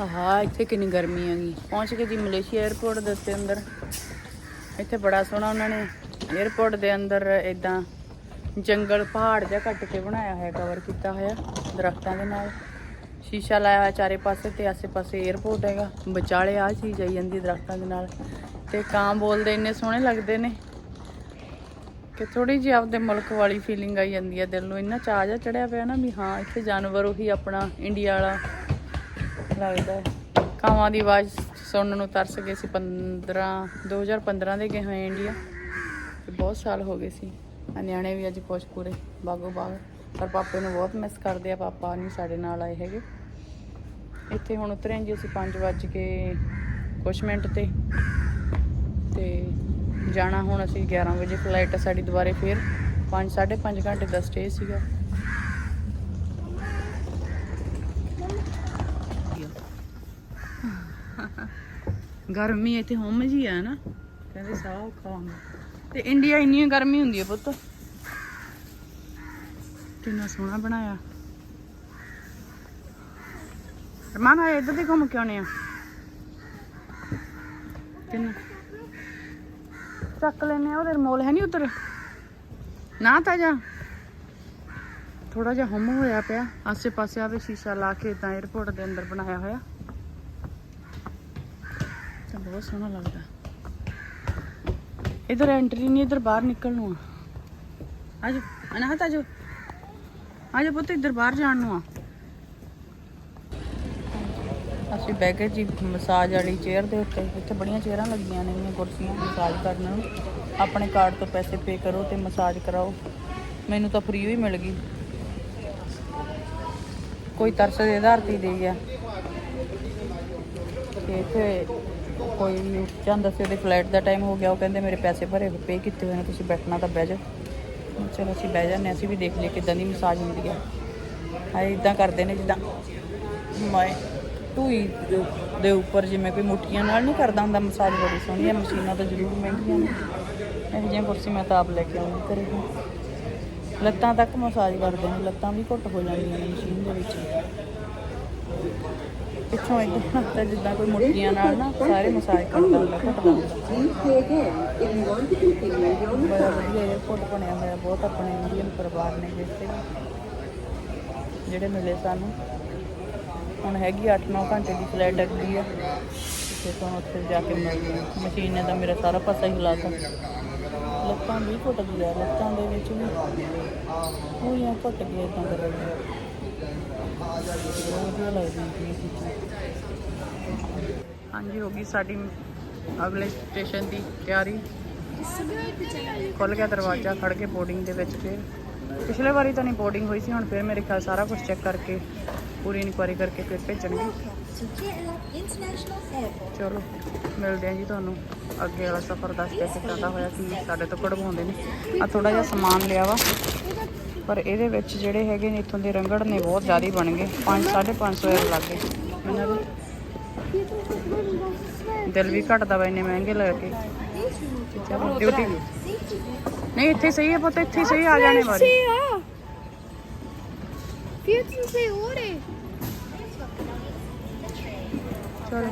ਹਾਂ, ਇੱਥੇ ਕਿੰਨੀ ਗਰਮੀ ਹੈਗੀ। ਪਹੁੰਚ ਕੇ ਜੀ ਮਲੇਸ਼ੀਆ 에ਅਰਪੋਰਟ ਦੇ ਉੱਤੇ ਅੰਦਰ। ਇੱਥੇ ਬੜਾ ਸੋਹਣਾ ਉਹਨਾਂ ਨੇ 에ਅਰਪੋਰਟ ਦੇ ਅੰਦਰ ਇਦਾਂ ਜੰਗਲ ਪਹਾੜ ਜਿਹਾ ਕੱਟ ਕੇ ਬਣਾਇਆ ਹੋਇਆ ਕਵਰ ਕੀਤਾ ਹੋਇਆ ਦਰਖਤਾਂ ਦੇ ਨਾਲ। ਸ਼ੀਸ਼ਾ ਲਾਇਆ ਹੋਇਆ ਚਾਰੇ ਪਾਸੇ ਤੇ ਆਸੇ-ਪਾਸੇ 에ਅਰਪੋਰਟ ਹੈਗਾ। ਵਿਚਾਲੇ ਆ ਚੀਜ਼ ਆਈ ਜਾਂਦੀ ਦਰਖਤਾਂ ਦੇ ਨਾਲ। ਤੇ ਕਾਂ ਬੋਲਦੇ ਇੰਨੇ ਸੋਹਣੇ ਲੱਗਦੇ ਨੇ। ਕਿ ਥੋੜੀ ਜਿਹੀ ਆਪਦੇ ਮੁਲਕ ਵਾਲੀ ਫੀਲਿੰਗ ਆਈ ਜਾਂਦੀ ਹੈ ਦਿਲ ਨੂੰ। ਇੰਨਾ ਚਾਅ ਜਿਹਾ ਚੜਿਆ ਪਿਆ ਨਾ ਵੀ ਹਾਂ, ਇੱਥੇ ਜਾਨਵਰ ਉਹੀ ਆਪਣਾ ਇੰਡੀਆ ਵਾਲਾ ਲੱਗਦਾ ਕਾਵਾਂ ਦੀ ਆਵਾਜ਼ ਸੁਣਨ ਨੂੰ ਤਰਸ ਗਏ ਸੀ 15 2015 ਦੇ ਗਏ ਹੋਏ ਇੰਡੀਆ। ਤੇ ਬਹੁਤ ਸਾਲ ਹੋ ਗਏ ਸੀ। ਆ ਨਿਆਣੇ ਵੀ ਅੱਜ ਪਹੁੰਚ ਪੂਰੇ ਬਾਗੋ ਬਾਗ। ਪਰ ਪਾਪੇ ਨੂੰ ਬਹੁਤ ਮਿਸ ਕਰਦੇ ਆ, ਪਾਪਾ ਨਹੀਂ ਸਾਡੇ ਨਾਲ ਆਏ ਹੈਗੇ। ਇੱਥੇ ਹੁਣ ਉਤਰੇ ਜੀ ਅਸੀਂ 5 ਵਜੇ ਕੇ ਕੁਛ ਮਿੰਟ ਤੇ। ਤੇ ਜਾਣਾ ਹੁਣ ਅਸੀਂ 11 ਵਜੇ ਫਲਾਈਟ ਸਾਡੀ ਦੁਬਾਰੇ ਫੇਰ। 5 5.5 ਘੰਟੇ ਦਾ ਸਟੇ ਸੀਗਾ। ਗਰਮੀ ਇੱਥੇ ਹੁੰਮ ਜੀ ਆ ਨਾ, ਕਹਿੰਦੇ ਸਾਹ ਔਖਾ ਤੇ ਇੰਡੀਆ ਇੰਨੀ ਗਰਮੀ ਹੁੰਦੀ ਹੈ ਪੁੱਤ। ਕਿੰਨਾ ਸੋਹਣਾ ਬਣਾਇਆ। ਰਮਾਨ ਆ ਇੱਧਰ ਦੇ ਘੁੰਮ ਕੇ ਆਉਣੇ ਆ। ਕਿੰਨਾ ਚੱਕ ਲੈਨੇ ਆ, ਉਹਦੇ ਮੋਲ ਹੈ ਨਹੀਂ ਉਧਰ। ਨਾ ਤਾਂ ਜਾ। ਥੋੜਾ ਜਿਹਾ ਹਮ ਹੋਇਆ ਪਿਆ। ਆਸੇ ਪਾਸੇ ਆਵੇ ਸ਼ੀਸ਼ਾ ਲਾ ਕੇ ਤਾਂ 에어ਪੋਰਟ ਦੇ ਅੰਦਰ ਬਣਾਇਆ ਹੋਇਆ। ਤਾਂ ਬਹੁਤ ਸੋਹਣਾ ਲੱਗਦਾ। ਇਧਰ ਐਂਟਰੀ ਨਹੀਂ ਇਧਰ ਬਾਹਰ ਨਿਕਲ ਨੂੰ ਆ। ਆਜੋ ਅਨਾਹਤ ਆਜੋ ਆਜੋ ਪੁੱਤ, ਇਧਰ ਬਾਹਰ ਜਾਣ ਨੂੰ ਆ। ਅਸੀਂ ਬਹਿ ਗਏ ਜੀ ਮਸਾਜ ਵਾਲੀ ਚੇਅਰ ਦੇ ਉੱਤੇ। ਇੱਥੇ ਬੜੀਆਂ ਚੇਅਰਾਂ ਲੱਗੀਆਂ ਨੇ ਇੰਨੀਆਂ ਕੁਰਸੀਆਂ ਮਸਾਜ ਕਰਨ ਨੂੰ। ਆਪਣੇ ਕਾਰਡ ਤੋਂ ਪੈਸੇ ਪੇ ਕਰੋ ਤੇ ਮਸਾਜ ਕਰਾਓ। ਮੈਨੂੰ ਤਾਂ ਫ੍ਰੀ ਹੀ ਮਿਲ ਗਈ। ਕੋਈ ਤਰਸ ਦੇ ਆਧਾਰ ਤੇ ਹੀ ਦੇ ਗਿਆ। ਤੇ ਇੱਥੇ ਕੋਈ ਜਾਂਦਾ ਸੀ ਉਹਦੇ ਫਲਾਈਟ ਦਾ ਟਾਈਮ ਹੋ ਗਿਆ, ਉਹ ਕਹਿੰਦੇ ਮੇਰੇ ਪੈਸੇ ਭਰੇ ਪੇ ਕੀਤੇ ਹੋਏ ਨੇ, ਤੁਸੀਂ ਬੈਠਣਾ ਤਾਂ ਬਹਿ ਜਾਓ। ਚਲੋ ਅਸੀਂ ਬਹਿ ਜਾਂਦੇ ਅਸੀਂ ਵੀ ਦੇਖ ਲਈਏ ਕਿਦਾਂ ਦੀ ਮਸਾਜ ਹੁੰਦੀ ਆ। ਹਾਏ ਇਦਾਂ ਕਰਦੇ ਨੇ ਜਿੱਦਾਂ। ਮਾਏ। ਧੂਈ ਦੇ- ਦੇ ਉੱਪਰ ਜਿਵੇਂ ਕੋਈ ਮੁੱਠੀਆਂ ਨਾਲ ਨਹੀਂ ਕਰਦਾ ਹੁੰਦਾ ਮਸਾਜ ਬੜੀ ਸੋਹਣੀ ਹੈ ਮਸ਼ੀਨਾਂ ਤਾਂ ਜ਼ਰੂਰ ਮਹਿੰਗੀਆਂ ਨੇ। ਇਹੋ ਜਿਹੀਆਂ ਕੁਰਸੀ ਮੈਂ ਤਾਂ ਆਪ ਲੈ ਕੇ ਆਉਂਦੀ ਘਰੇ ਹੁਣ। ਲੱਤਾਂ ਤੱਕ ਮਸਾਜ ਕਰਦੇ ਨੇ, ਲੱਤਾਂ ਵੀ ਘੁੱਟ ਹੋ ਜਾਂਦੀਆਂ ਨੇ ਮਸ਼ੀਨ ਦੇ ਵਿੱਚ। ਪਿੱਛੋਂ ਇਦਾਂ ਤਾਂ ਜਿੱਦਾਂ ਕੋਈ ਮੁੱਠੀਆਂ ਨਾਲ ਨਾ ਸਾਰੇ ਮਸਾਜ ਕਰਦਾ ਹੁੰਦਾ, ਘੁੱਟਦਾ ਹੁੰਦਾ। ਬੜਾ ਵਧੀਆ 에어ਪੋਰਟ ਬਣਿਆ ਹੋਇਆ ਬਹੁਤ ਆਪਣੇ ਇੰਡੀਅਨ ਪਰਿਵਾਰ ਨੇ ਜਿੱਥੇ ਜਿਹੜੇ ਮਿਲੇ ਸਾਨੂੰ। ਹੁਣ ਹੈਗੀ 8-9 ਘੰਟੇ ਦੀ ਫਲਾਈਟ ਅੱਗੀ ਆ। ਤੇ ਤੁਹਾਨੂੰ ਉੱਥੇ ਜਾ ਕੇ ਮਿਲਦੇ ਹਾਂ ਮਸ਼ੀਨ ਨੇ ਤਾਂ ਮੇਰਾ ਸਾਰਾ ਪਾਸਾ ਹੀ ਹਿਲਾਤਾ। ਲੱਤਾਂ ਵੀ ਘੁੱਟ ਗਿਆ ਲੱਤਾਂ ਦੇ ਵਿੱਚ ਵੀ ਪੂਰੀਆਂ ਘੁੱਟ ਗਈਆਂ ਇਦਾਂ ਕਰ ਰਹੀ ਹੈ ਬਹੁਤ ਲੱਗਦੀ ਹੈ ਹਾਂਜੀ, ਹੋ ਗਈ ਸਾਡੀ ਅਗਲੇ ਸਟੇਸ਼ਨ ਦੀ ਤਿਆਰੀ। ਖੁੱਲ ਗਿਆ ਦਰਵਾਜ਼ਾ ਖੜ ਕੇ ਬੋਰਡਿੰਗ ਦੇ ਵਿੱਚ ਫਿਰ। ਪਿਛਲੇ ਵਾਰੀ ਤਾਂ ਨਹੀਂ ਬੋਰਡਿੰਗ ਹੋਈ ਸੀ, ਹੁਣ ਫਿਰ ਮੇਰੇ ਖਿਆਲ ਸਾਰਾ ਕੁਝ ਚੈੱਕ ਕਰਕੇ ਪੂਰੀ ਇਨਕੁਆਰੀ ਕਰਕੇ ਫਿਰ ਭੇਜਣਗੇ। ਚਲੋ, ਮਿਲਦੇ ਹਾਂ ਜੀ ਤੁਹਾਨੂੰ। ਅੱਗੇ ਵਾਲਾ ਸਫ਼ਰ ਦੱਸ ਕੇ ਕਿੱਦਾਂ ਹੋਇਆ, ਕੀ ਸਾਡੇ ਤੋਂ ਕਢਵਾਉਂਦੇ ਨੇ। ਆ ਥੋੜਾ ਜਿਹਾ ਸਮਾਨ ਲਿਆ ਵਾ। ਪਰ ਇਹਦੇ ਵਿੱਚ ਜਿਹੜੇ ਹੈਗੇ ਨੇ, ਇੱਥੋਂ ਦੇ ਰੰਗੜ ਨੇ, ਬਹੁਤ ਜ਼ਿਆਦਾ ਬਣ ਗਏ 5 550 ਰੁਪਏ ਲੱਗ ਗਏ। ਇਹਨਾਂ ਦੇ। ਦਿਲ ਵੀ ਘਟਦਾ ਵਾ ਇੰਨੇ ਮਹਿੰਗੇ ਲੈ ਕੇ। ਚਲੋ ਡਿਊਟੀ ਨਹੀਂ, ਇੱਥੇ ਸਹੀ ਹੈ ਪੁੱਤ, ਇੱਥੇ ਸਹੀ ਆ ਜਾਣੇ ਵਾਰੀ 14 ore. ਚਲੋ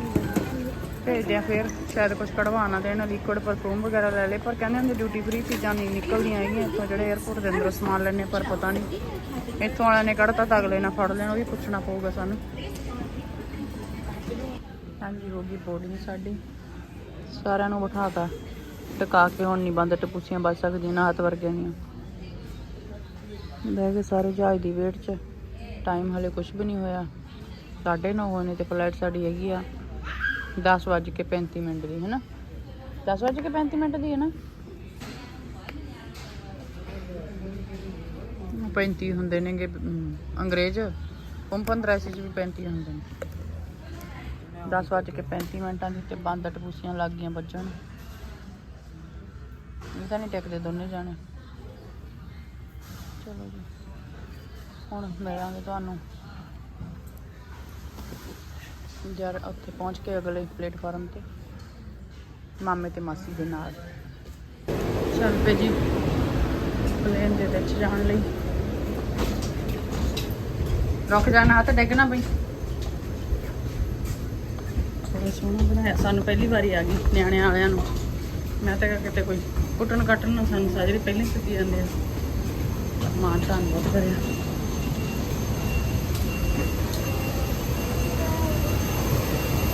ਭੇਜਦੇ ਆ ਫਿਰ, ਸ਼ਾਇਦ ਕੁਝ ਕਢਵਾਣਾ ਦੇਣ ਲਿਕੁਇਡ ਪਰਫਿਊਮ ਵਗੈਰਾ ਲੈ ਲੇ ਪਰ ਕਹਿੰਦੇ ਹੁੰਦੇ ਡਿਊਟੀ ਫ੍ਰੀ ਚੀਜ਼ਾਂ ਨਹੀਂ ਨਿਕਲਦੀਆਂ ਹੈਗੀਆਂ, ਇੱਥੋਂ ਜਿਹੜੇ 에어ਪੋਰਟ ਦੇ ਅੰਦਰੋਂ ਸਮਾਨ ਲੈਣੇ ਪਰ ਪਤਾ ਨਹੀਂ। ਇੱਥੋਂ ਵਾਲਿਆਂ ਨੇ ਕੱਢਤਾ ਤਾਂ ਅਗਲੇ ਨਾਲ ਫੜ ਲੈਣਾ, ਉਹ ਵੀ ਪੁੱਛਣਾ ਪਊਗਾ ਸਾਨੂੰ। ਹਾਂਜੀ, ਹੋ ਗਈ ਬੋਰਡਿੰਗ ਸਾਡੀ। ਸਾਰਿਆਂ ਨੂੰ ਬਿਠਾਤਾ। ਟਿਕਾ ਕੇ ਹੁਣ ਨਹੀਂ ਬੰਦ, ਟਪੂਸੀਆਂ ਬਚ ਸਕਦੀਆਂ ਨਾ ਹੱਥ ਵਰਗੀਆਂ ਦੀਆਂ। ਬਹਿ ਗਏ ਸਾਰੇ ਜਹਾਜ਼ ਦੀ ਵੇਟ 'ਚ। ਟਾਈਮ ਹਲੇ ਕੁਝ ਵੀ ਨਹੀਂ ਹੋਇਆ। 9:30 ਹੋਏ ਨੇ ਤੇ ਫਲਾਈਟ ਸਾਡੀ ਹੈਗੀ ਆ 10 ਵੱਜ ਕੇ 35 ਮਿੰਟ ਦੀ ਹੈ ਨਾ 10 ਵੱਜ ਕੇ 35 ਮਿੰਟ ਦੀ ਹੈ ਨਾ? 35 ਹੁੰਦੇ ਨੇਗੇ ਅੰਗਰੇਜ਼। ਉਹ 15 ਸੀ ਵੀ 35 ਹੁੰਦੇ ਨੇ। 10 ਵੱਜ ਕੇ 35 ਮਿੰਟਾਂ ਦੀ ਤੇ ਬੰਦ ਟਪੂਸੀਆਂ ਲੱਗ ਗਈਆਂ ਵੱਜਣ। ਇਹ ਤਾਂ ਨਹੀਂ ਟਿਕਦੇ ਦੋਨੇ ਜਾਣੇ। ਚਲੋ ਜੀ। ਹੁਣ ਮਿਲਾਂਗੇ ਤੁਹਾਨੂੰ। ਜਰ ਉੱਥੇ ਪਹੁੰਚ ਕੇ ਅਗਲੇ ਪਲੇਟਫਾਰਮ ਤੇ, ਮਾਮੇ ਤੇ ਮਾਸੀ ਦੇ ਨਾਲ। ਚੱਲ ਪਏ ਜੀ, ਪਲੇਨ ਦੇ ਵਿੱਚ ਜਾਣ ਲਈ। ਰੁਕ ਜਾਣਾ ਹੱਥ ਡਿੱਗਣਾ ਬਈ ਬੜਾ ਸੋਹਣਾ ਬਣਾਇਆ, ਸਾਨੂੰ ਪਹਿਲੀ ਵਾਰੀ ਆ ਗਈ ਨਿਆਣਿਆਂ ਵਾਲਿਆਂ ਨੂੰ। ਮੈਂ ਤਾਂ ਕਿਹਾ ਕਿਤੇ ਕੋਈ ਕੁੱਟਣ ਕੱਟਣ ਨੂੰ ਸਾਨੂੰ ਸਾਜਰੇ ਪਹਿਲਾਂ ਹੀ ਸਿੱਟੀ ਜਾਂਦੇ ਆ। ਮਾਂ ਧੰਨਵਾਦ ਕਰਿਆ।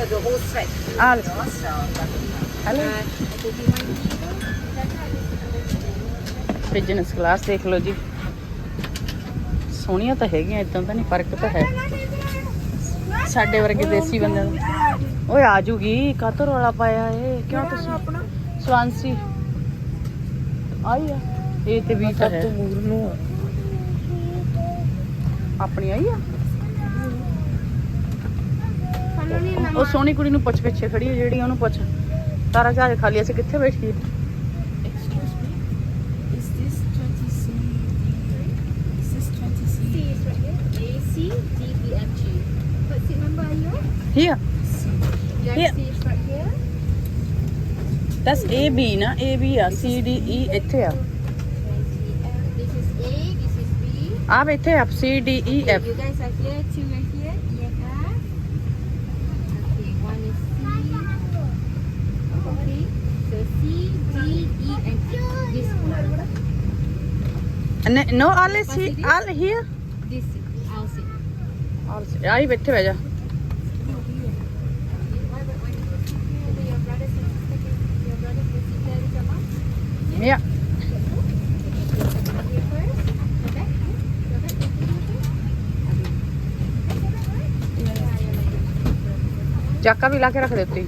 All So, hello uh, business class ਦੇਖ ਲਓ ਜੀ। ਸੋਹਣੀਆਂ ਤਾਂ ਹੈਗੀਆਂ ਇਦਾਂ ਤਾਂ ਨਹੀਂ ਫ਼ਰਕ ਤਾਂ ਹੈ। ਸਾਡੇ ਵਰਗੇ ਦੇਸੀ ਬੰਦਿਆਂ ਦਾ। ਓਏ ਆ ਜੂਗੀ। ਕਾਤੋਂ ਰੌਲਾ ਪਾਇਆ ਏ ਕਿਉਂ ਤੁਸੀਂ? ਸਵਾਂਸੀ। ਆਈ ਆ। ਇਹ ਤੇ ਵੀ ਤਾਂ ਹੈ। ਆਪਣੀ ਆਈ ਆ? ਉਹ ਸੋਹਣੀ ਕੁੜੀ ਨੂੰ ਪੁੱਛ ਪਿੱਛੇ ਖੜੀ ਹੈ ਜਿਹੜੀ ਉਹਨੂੰ ਪੁੱਛ ਤਾਰਾ ਜਹਾਜ਼ ਖਾਲੀ ਅਸੀਂ ਕਿੱਥੇ ਬੈਠੀਏ Excuse me. Is this 20C? Is this 20C? C is right here. A, C, D, E, F, G. What seat number are you on? Here. C. Your Here. C is right here. That's A B ਨਾ A B ਆ C D E ਇੱਥੇ ਆ 20 F. This is A, this is B. ਆ ਵੇ ਇੱਥੇ ਆ C D E Okay, F You guys are here, two are here, E and F. Okay, one is C. Okay, so C, D, E, and. This one. N- no all is he all here This C. I'll see. all ਆਈ ਬੈਠੇ ਬਹਿ ਜਾ. Go ਚਾਕਾ ਵੀ ਲਾ ਕੇ ਰੱਖ ਦੇ ਉੱਤੇ ਹੀ।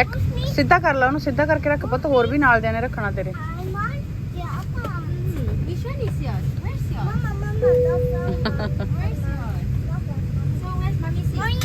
ਇੱਕ ਸਿੱਧਾ ਕਰ ਲਾ ਉਹਨੂੰ ਸਿੱਧਾ ਕਰਕੇ ਰੱਖ ਪੁੱਤ ਹੋਰ ਵੀ ਨਾਲ ਦੇ ਨੇ ਰੱਖਣਾ ਤੇਰੇ I want the upper. Hmm, Which one is yours? Where's yours? Mama, mama, love, love. Where's yours? So where's mommy sit? Mommy,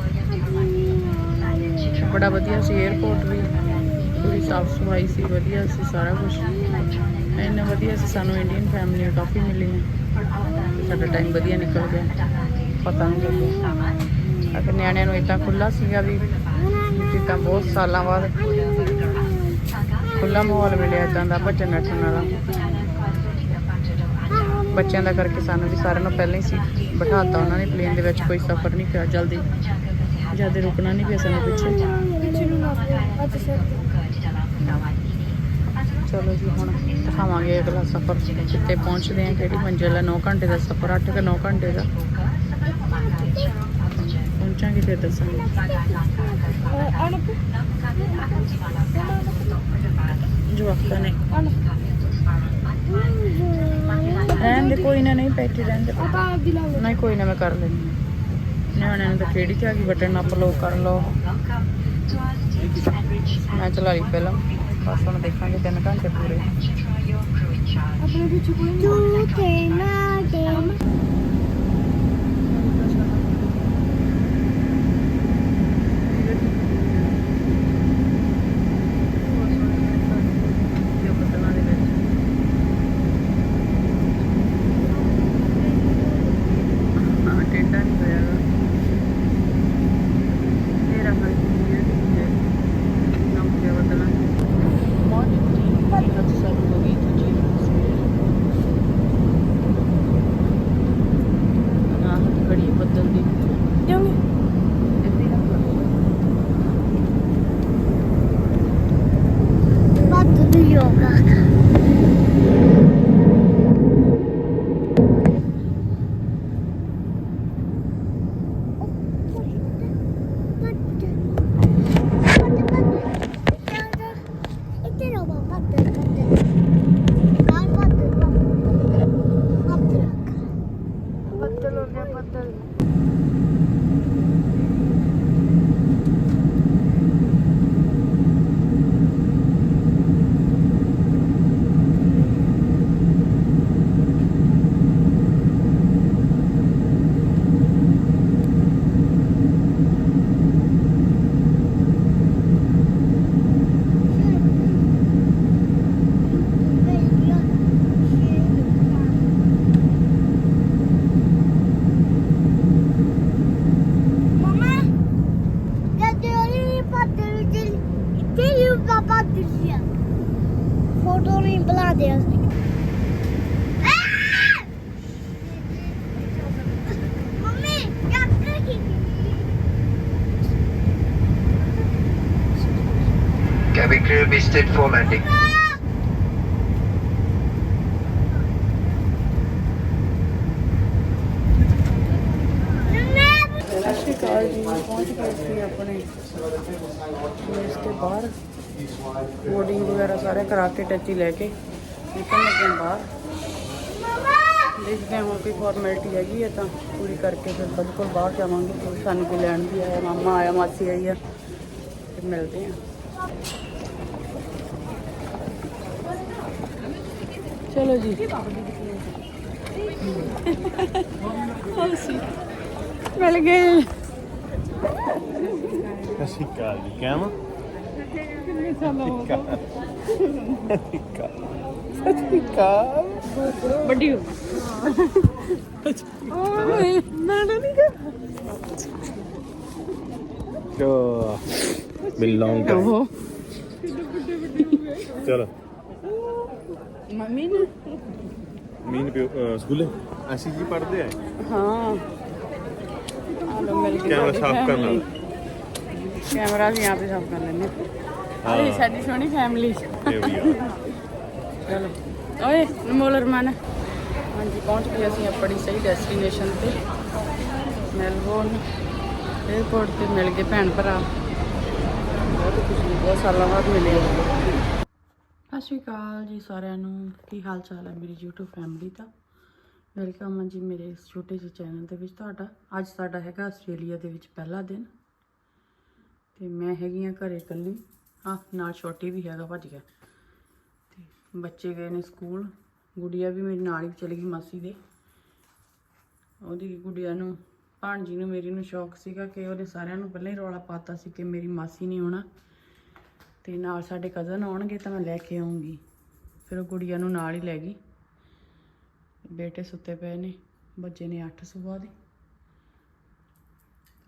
ਬੜਾ ਵਧੀਆ ਸੀ 에어ਪੋਰਟ ਵੀ ਪੂਰੀ ਸਾਫ਼ ਸਫ਼ਾਈ ਸੀ, ਵਧੀਆ ਸੀ ਸਾਰਾ ਕੁਝ ਇੰਨਾ ਵਧੀਆ ਸੀ, ਸਾਨੂੰ ਇੰਡੀਅਨ ਫੈਮਿਲੀ ਨੂੰ ਕਾਫੀ ਮਿਲੀ। ਸਾਡਾ ਟਾਈਮ ਵਧੀਆ ਨਿਕਲ ਗਿਆ, ਪਤਾ ਨਹੀਂ ਲੱਗਿਆ। ਅਗਰ ਨਿਆਣਿਆਂ ਨੂੰ ਇਦਾਂ ਖੁੱਲਾ ਸੀਗਾ ਵੀ ਜਿੱਦਾਂ ਬਹੁਤ ਸਾਲਾਂ ਬਾਅਦ ਖੁੱਲਾ ਮਾਹੌਲ ਮਿਲਿਆ ਇਦਾਂ ਦਾ ਭੱਜਣ ਨੱਠਣ ਵਾਲਾ। ਬੱਚਿਆਂ ਦਾ ਕਰਕੇ ਸਾਨੂੰ ਵੀ ਸਾਰਿਆਂ ਨੂੰ ਪਹਿਲਾਂ ਹੀ ਸੀ ਬਿਠਾਤਾ ਉਹਨਾਂ ਨੇ ਪਲੇਨ ਦੇ ਵਿੱਚ ਕੋਈ ਸਫ਼ਰ ਨਹੀਂ ਪਿਆ ਜਲਦੀ। ਜ਼ਿਆਦਾ ਰੁਕਣਾ ਨਹੀਂ ਪਿਆ ਸਾਨੂੰ ਪਿੱਛੇ। ਚਲੋ ਜੀ, ਹੁਣ ਦਿਖਾਵਾਂਗੇ ਅਗਲਾ ਸਫ਼ਰ, ਕਿੱਥੇ ਪਹੁੰਚਦੇ ਆ ਕਿਹੜੀ ਮੰਜ਼ਿਲ ਹੈ 9 ਘੰਟੇ ਦਾ ਸਫ਼ਰ 8 ਕਿ 9 ਘੰਟੇ ਦਾ। ਪਹੁੰਚਾਂਗੇ ਫਿਰ ਦੱਸਾਂਗੇ। ਜਵਾਕਾਂ ਨੇ। ਰਹਿਣ ਦੇ ਕੋਈ ਨਾ, ਨਹੀਂ ਬੈਠੇ ਰਹਿਣ ਦੇ। ਨਹੀਂ, ਕੋਈ ਨਾ, ਮੈਂ ਕਰ ਲੈਂਦੀ ਨਿਆਣਿਆਂ ਨੂੰ ਤਾਂ ਖੇੜੀ ਚ ਆ ਗਈ ਬਟਨ ਨੱਪ ਲਓ ਕਰ ਲਓ। ਮੈਂ ਚਲਾ ਲਈ ਫਿਲਮ। ਬਸ ਹੁਣ ਦੇਖਾਂਗੇ 3 ਘੰਟੇ ਪੂਰੇ। Two came again. ਹਾਂ ਟੇਡਾ ਨਹੀਂ ਹੋਇਆ ਗਾ। ਮੇਰਾ ਹਰ ਚੀਜ਼ ਹੈ ਨੰਬਰ ਬਦਲਣਾ yoga. ਬੱਦਲ ਹੋ ਗਿਆ ਬੱਦਲ Mama, ਗੱਡੀ ਪੱਤਰ ਤੇ ਤੇ ਯੂ ਪਾਪਾ ਦਿਸਿਆ ਫੋਟੋ ਨਹੀਂ ਬਣਾ ਦੇ ਅਸੀਂ ਮੰਮੀ ਕਿਆ ਕੀ Cabin crew be stood for landing. ਸਤਿ ਸ਼੍ਰੀ ਅਕਾਲ ਜੀ ਪਹੁੰਚ ਗਏ ਸੀ ਆਪਣੇ ਇਸ ਦੇ ਬਾਹਰ ਬੋਰਡਿੰਗ ਵਗੈਰਾ ਸਾਰੇ ਕਰਾ ਕੇ ਟੱਚੀ ਲੈ ਕੇ ਨਿਕਲ ਲੱਗੇ ਹਾਂ ਬਾਹਰ ਦੇਖਦੇ ਹਾਂ ਹੁਣ ਕੋਈ ਫਾਰਮੈਲਿਟੀ ਹੈਗੀ ਹੈ ਤਾਂ ਪੂਰੀ ਕਰਕੇ ਫਿਰ ਬਿਲਕੁਲ ਬਾਹਰ ਜਾਵਾਂਗੇ ਕਿਉਂਕਿ ਸਾਨੂੰ ਕੋਈ ਲੈਣ ਵੀ ਆਇਆ ਮਾਮਾ ਆਇਆ ਮਾਸੀ ਆਈ ਆ ਫਿਰ ਮਿਲਦੇ ਹਾਂ ਚਲੋ ਜੀ ਮਿਲ ਗਏ ਸਤਿ ਸ਼੍ਰੀ ਅਕਾਲ ਜੀ ਕਿਵੇਂ ਕਿੰਨੇ ਸਾਲਾਂ ਹੋ ਗਏ ਸਤਿ ਸ਼੍ਰੀ ਅਕਾਲ ਵੱਡੀ ਹੋ ਓਏ ਨਾ ਨਾ ਨਹੀਂ ਚੋ ਬਿਲੋਂਗ ਟਾਈਮ ਉਹ ਚਲੋ ਮੰਮੀ ਨੇ ਮੀਨ ਪਿਓ ਅਹ ਸਕੂਲੇ ਅਸੀਂ ਜੀ ਪੜ੍ਹਦੇ ਆ ਹਾਂ ਆਲੋ ਮਿਲ ਗਈ ਕੈਮਰਾ ਸਾਡੀ ਸਾਫ਼ ਕਰਨਾ। ਕੈਮਰਾ ਵੀ ਆਪੇ ਸਾਫ਼ ਕਰ ਲੈਣੇ ਹਾਂ। ਹਾਂ। ਸਾਡੀ ਸੋਹਣੀ ਫੈਮਿਲੀ ਇਹ ਚਲੋ। ਓਏ ਨਮੋਲ ਰਮਾਨ ਹਾਂਜੀ ਪਹੁੰਚ ਗਏ ਅਸੀਂ ਆਪਣੀ ਸਹੀ ਡੈਸਟੀਨੇਸ਼ਨ ਤੇ। ਮੈਲਬੌਰਨ 에어ਪੋਰਟ ਤੇ ਮਿਲ ਗਏ ਭੈਣ ਭਰਾ। ਬਹੁਤ ਖੁਸ਼ੀ ਬਹੁਤ ਸਾਲਾਂ ਬਾਅਦ ਮਿਲੇ। ਸਤਿ ਸ਼੍ਰੀ ਅਕਾਲ ਜੀ ਸਾਰਿਆਂ ਨੂੰ। ਕੀ ਹਾਲ ਚਾਲ ਹੈ ਮੇਰੀ YouTube ਫੈਮਿਲੀ ਦਾ? ਵੈਲਕਮ ਹੈ ਜੀ ਮੇਰੇ ਇਸ ਛੋਟੇ ਜਿਹੇ ਚੈਨਲ ਦੇ ਵਿੱਚ ਤੁਹਾਡਾ। ਅੱਜ ਸਾਡਾ ਹੈਗਾ ਆਸਟ੍ਰੇਲੀਆ ਦੇ ਵਿੱਚ ਪਹਿਲਾ ਦਿਨ। ਤੇ ਮੈਂ ਹੈਗੀ ਆ ਘਰੇ ਇਕੱਲੀ। ਆ ਨਾਲ ਛੋਟੀ ਵੀ ਹੈਗਾ, ਭੱਜ ਗਿਆ। ਤੇ ਬੱਚੇ ਗਏ ਨੇ ਸਕੂਲ। ਗੁੜੀਆ ਵੀ ਮੇਰੀ ਨਾਲ ਹੀ ਚਲੀ ਗਈ ਮਾਸੀ ਦੇ। ਉਹਦੀ ਗੁੜੀਆ ਨੂੰ, ਭਾਣਜੀ ਨੂੰ ਮੇਰੀ ਨੂੰ ਸ਼ੌਕ ਸੀਗਾ ਕਿ ਉਹਨੇ ਸਾਰਿਆਂ ਨੂੰ ਪਹਿਲਾਂ ਹੀ ਰੌਲਾ ਪਾਤਾ ਸੀ ਕਿ ਮੇਰੀ ਮਾਸੀ ਨਹੀਂ ਆਉਣਾ। ਤੇ ਨਾਲ ਸਾਡੇ ਕਜ਼ਨ ਆਉਣਗੇ ਤਾਂ ਮੈਂ ਲੈ ਕੇ ਆਉਂਗੀ ਫਿਰ ਉਹ ਗੁੜੀਆ ਨੂੰ ਨਾਲ ਹੀ ਲੈ ਗਈ। ਬੇਟੇ ਸੁੱਤੇ ਪਏ ਨੇ ਬੱਜੇ ਨੇ 8 ਸਵੇਰ ਦੇ।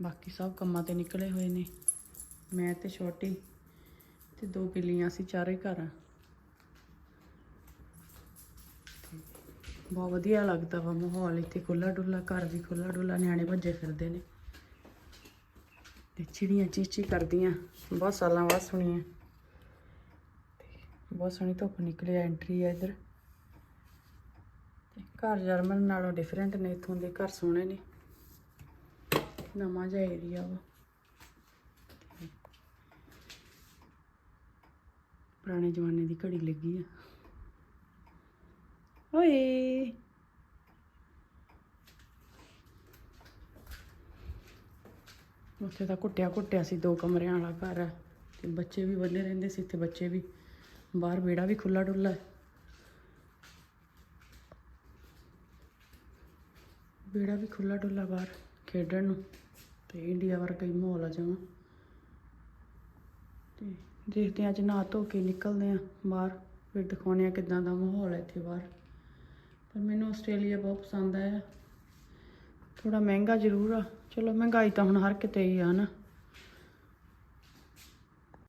ਬਾਕੀ ਸਭ ਕੰਮਾਂ ਤੇ ਨਿਕਲੇ ਹੋਏ ਨੇ। ਮੈਂ ਤੇ ਛੋਟੀ ਤੇ ਦੋ ਬਿੱਲੀਆਂ ਸੀ ਚਾਰੇ ਘਰ ਬਹੁਤ ਵਧੀਆ ਲੱਗਦਾ ਵਾ ਮਾਹੌਲ, ਇੱਥੇ ਖੁੱਲਾ ਡੁੱਲਾ ਘਰ ਵੀ ਖੁੱਲਾ ਡੁੱਲਾ ਨਿਆਣੇ ਭੱਜੇ ਫਿਰਦੇ ਨੇ। ਤੇ ਚਿੜੀਆਂ ਚੀਚੀ ਕਰਦੀਆਂ, ਬਹੁਤ ਸਾਲਾਂ ਬਾਅਦ ਸੁਣੀਆਂ। ਤੇ ਬਹੁਤ ਸੋਹਣੀ ਧੁੱਪ ਨਿਕਲੀ ਐਂਟਰੀ ਆ ਇੱਧਰ। ਘਰ ਜਰਮਨ ਨਾਲੋਂ ਡਿਫਰੈਂਟ ਨੇ, ਇੱਥੋਂ ਦੇ ਘਰ ਸੋਹਣੇ ਨੇ। ਨਵਾਂ ਜਿਹਾ ਏਰੀਆ ਵਾ। ਪੁਰਾਣੇ ਜ਼ਮਾਨੇ ਦੀ ਘੜੀ ਲੱਗੀ ਆ। ਓਏ। ਉੱਥੇ ਤਾਂ ਕੁੱਟਿਆ ਕੁੱਟਿਆ ਸੀ ਦੋ ਕਮਰਿਆਂ ਵਾਲਾ ਘਰ। ਆ ਤੇ ਬੱਚੇ ਵੀ ਬੰਨੇ ਰਹਿੰਦੇ ਸੀ, ਇੱਥੇ ਬੱਚੇ ਵੀ। ਬਾਹਰ ਵਿਹੜਾ ਵੀ ਖੁੱਲਾ ਡੁੱਲਾ ਹੈ। ਵਿਹੜਾ ਵੀ ਖੁੱਲਾ ਡੁੱਲਾ ਬਾਹਰ ਖੇਡਣ ਨੂੰ। ਤੇ ਇੰਡੀਆ ਵਰਗਾ ਹੀ ਮਾਹੌਲ ਆ ਜਮਾ। ਤੇ ਦੇਖਦੇ ਹਾਂ ਅੱਜ ਨਾ ਧੋ ਕੇ ਨਿਕਲਦੇ ਆ ਬਾਹਰ, ਫਿਰ ਦਿਖਾਉਂਦੇ ਆ ਕਿਦਾਂ ਦਾ ਮਾਹੌਲ ਹੈ ਇੱਥੇ ਬਾਹਰ। ਪਰ ਮੈਨੂੰ ਆਸਟ੍ਰੇਲੀਆ ਬਹੁਤ ਪਸੰਦ ਆਇਆ। ਥੋੜਾ ਮਹਿੰਗਾ ਜ਼ਰੂਰ ਆ। ਚਲੋ ਮਹਿੰਗਾਈ ਤਾਂ ਹੁਣ ਹਰ ਕਿਤੇ ਹੀ ਆ ਨਾ।